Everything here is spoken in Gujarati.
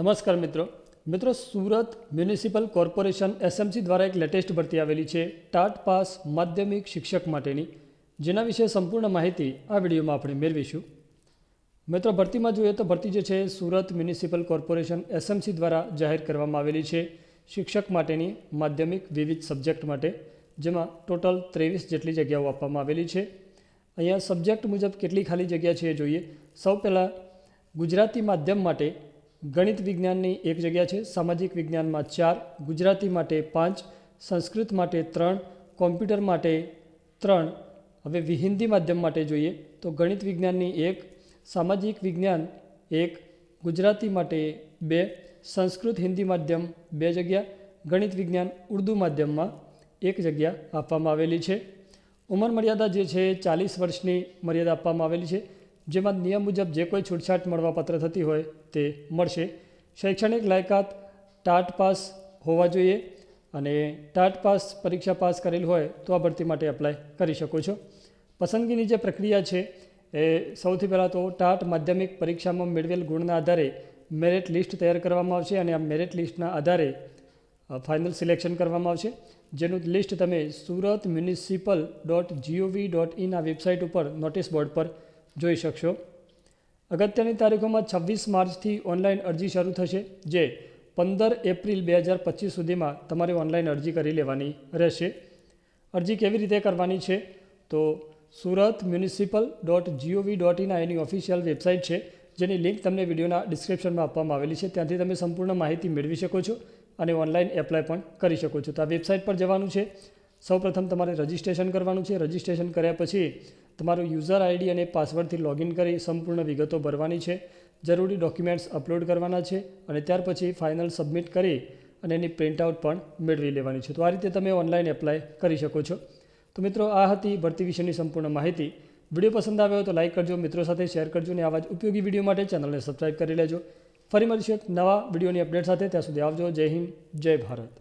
નમસ્કાર મિત્રો. મિત્રો, સુરત મ્યુનિસિપલ કોર્પોરેશન એસએમસી દ્વારા એક લેટેસ્ટ ભરતી આવેલી છે, ટાટ પાસ માધ્યમિક શિક્ષક માટેની. જેના વિશે સંપૂર્ણ માહિતી આ વિડીયોમાં આપણે મેળવીશું. મિત્રો, ભરતીમાં જોઈએ તો ભરતી જે છે, સુરત મ્યુનિસિપલ કોર્પોરેશન એસએમસી દ્વારા જાહેર કરવામાં આવેલી છે, શિક્ષક માટેની માધ્યમિક વિવિધ સબ્જેક્ટ માટે, જેમાં ટોટલ ત્રેવીસ જેટલી જગ્યાઓ આપવામાં આવેલી છે. અહીંયા સબ્જેક્ટ મુજબ કેટલી ખાલી જગ્યા છે એ જોઈએ. સૌ પહેલાં ગુજરાતી માધ્યમ માટે ગણિત વિજ્ઞાનની એક જગ્યા છે, સામાજિક વિજ્ઞાનમાં ચાર, ગુજરાતી માટે પાંચ, સંસ્કૃત માટે ત્રણ, કોમ્પ્યુટર માટે ત્રણ. હવે હિન્દી માધ્યમ માટે જોઈએ તો ગણિત વિજ્ઞાનની એક, સામાજિક વિજ્ઞાન એક, ગુજરાતી માટે બે, સંસ્કૃત હિન્દી માધ્યમ બે જગ્યા, ગણિત વિજ્ઞાન ઉર્દૂ માધ્યમમાં એક જગ્યા આપવામાં આવેલી છે. ઉંમર મર્યાદા જે છે, ચાલીસ વર્ષની મર્યાદા આપવામાં આવેલી છે. જેમાં નિયમ મુજબ જે કોઈ છૂટછાટ મળવાપાત્ર થતી હોય તે મળશે. શૈક્ષણિક લાયકાત ટાટ પાસ હોવા જોઈએ અને ટાટ પાસ પરીક્ષા પાસ કરેલ હોય તો આ ભરતી માટે એપ્લાય કરી શકો છો. પસંદગીની જે પ્રક્રિયા છે એ સૌથી પહેલાં તો ટાટ માધ્યમિક પરીક્ષામાં મેળવેલ ગુણના આધારે મેરિટ લિસ્ટ તૈયાર કરવામાં આવશે અને આ મેરિટ લિસ્ટના આધારે ફાઇનલ સિલેક્શન કરવામાં આવશે. જેનું લિસ્ટ તમે Surat municipal dot gov dot in આ વેબસાઇટ ઉપર નોટિસ બોર્ડ પર જોઈ શકશો. અગત્યની તારીખોમાં છવ્વીસ માર્ચથી ઓનલાઈન અરજી શરૂ થશે, જે પંદર એપ્રિલ બે હજાર પચીસ સુધીમાં તમારે ઓનલાઈન અરજી કરી લેવાની રહેશે. અરજી કેવી રીતે કરવાની છે? તો Surat municipal dot gov dot in any official website છે, જેની લિંક તમને વિડીયોના ડિસ્ક્રિપ્શનમાં આપવામાં આવેલી છે. ત્યાંથી તમે સંપૂર્ણ માહિતી મેળવી શકો છો અને ઓનલાઈન એપ્લાય પણ કરી શકો છો. તો આ વેબસાઇટ પર જવાનું છે. સૌપ્રથમ તમારે રજિસ્ટ્રેશન કરવાનું છે. રજિસ્ટ્રેશન કર્યા પછી તમારું યુઝર આઈડી અને પાસવર્ડથી લોગિન કરી સંપૂર્ણ વિગતો ભરવાની છે. જરૂરી ડોક્યુમેન્ટ્સ અપલોડ કરવાના છે અને ત્યાર પછી ફાઇનલ સબમિટ કરી અને એની પ્રિન્ટઆઉટ પણ મેળવી લેવાની છે. તો આ રીતે તમે ઓનલાઈન એપ્લાય કરી શકો છો. તો મિત્રો, આ હતી ભરતી વિશેની સંપૂર્ણ માહિતી. વીડિયો પસંદ આવ્યો તો લાઇક કરજો, મિત્રો સાથે શેર કરજો અને આવા જ ઉપયોગી વીડિયો માટે ચેનલને સબસ્ક્રાઈબ કરી લેજો. ફરી મળીશું એક નવા વિડીયોની અપડેટ સાથે. ત્યાં સુધી આવજો. જય હિન્દ, જય ભારત.